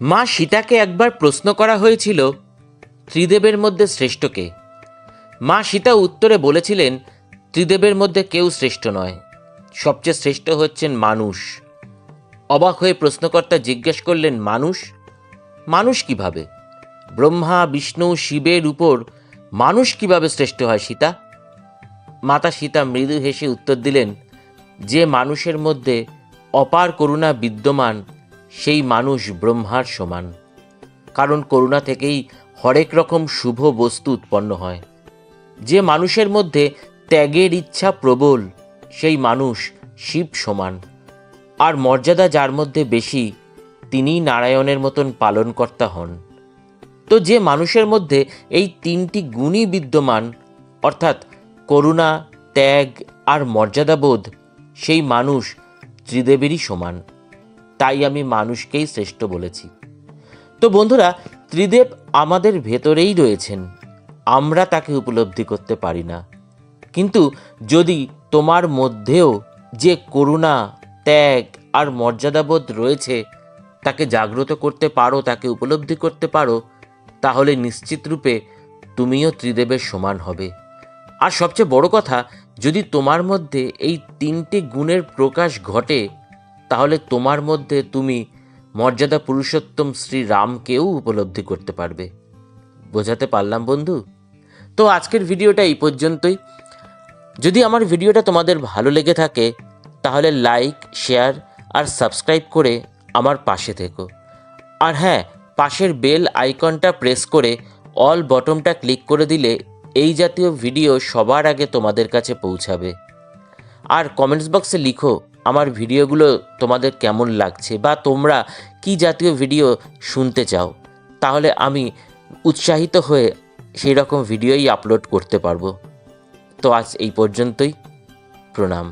মা সীতাকে একবার প্রশ্ন করা হয়েছিল ত্রিদেবের মধ্যে শ্রেষ্ঠকে। মা সীতা উত্তরে বলেছিলেন, ত্রিদেবের মধ্যে কেউ শ্রেষ্ঠ নয়, সবচেয়ে শ্রেষ্ঠ হচ্ছেন মানুষ। অবাক হয়ে প্রশ্নকর্তা জিজ্ঞেস করলেন, মানুষ? মানুষ কীভাবে? ব্রহ্মা, বিষ্ণু, শিবের উপর মানুষ কীভাবে শ্রেষ্ঠ হয় সীতা? মাতা সীতা মৃদু হেসে উত্তর দিলেন, যে মানুষের মধ্যে অপার করুণা বিদ্যমান সেই মানুষ ব্রহ্মার সমান। কারণ করুণা থেকেই হরেক রকম শুভ বস্তু উৎপন্ন হয়। যে মানুষের মধ্যে ত্যাগের ইচ্ছা প্রবল, সেই মানুষ শিব সমান। আর মর্যাদা যার মধ্যে বেশি, তিনিই নারায়ণের মতন পালনকর্তা হন। তো যে মানুষের মধ্যে এই তিনটি গুণই বিদ্যমান, অর্থাৎ করুণা, ত্যাগ আর মর্যাদাবোধ, সেই মানুষ ত্রিদেবেরই সমান। তাই আমি মানুষকেই শ্রেষ্ঠ বলেছি। তো বন্ধুরা, ত্রিদেব আমাদের ভেতরেই রয়েছেন। আমরা তাকে উপলব্ধি করতে পারি না। কিন্তু যদি তোমার মধ্যেও যে করুণা, ত্যাগ আর মর্যাদাবোধ রয়েছে, তাকে জাগ্রত করতে পারো, তাকে উপলব্ধি করতে পারো, তাহলে নিশ্চিত রূপে তুমিও ত্রিদেবের সমান হবে। আর সবচেয়ে বড় কথা, যদি তোমার মধ্যে এই তিনটে গুণের প্রকাশ ঘটে তাহলে তোমার মধ্যে তুমি মর্যাদা পুরুষোত্তম শ্রী রামকেও উপলব্ধি করতে পারবে। বোঝাতে পারলাম, বন্ধু? তো আজকের ভিডিওটা এই পর্যন্তই। যদি আমার ভিডিওটা তোমাদের ভালো লেগে থাকে, তাহলে লাইক, শেয়ার আর সাবস্ক্রাইব করে আমার পাশে থেকো। আর হ্যাঁ পাশের বেল আইকনটা প্রেস করে অল বটমটা ক্লিক করে দিলে এই জাতীয় ভিডিও সবার আগে তোমাদের কাছে পৌঁছাবে। আর কমেন্টস বক্সে লিখো আমার ভিডিওগুলো তোমাদের কেমন লাগছে বা তোমরা কি জাতীয় ভিডিও শুনতে চাও, তাহলে আমি উৎসাহিত হয়ে সেই রকম ভিডিওই আপলোড করতে পারব। তো আজ এই পর্যন্তই। প্রণাম।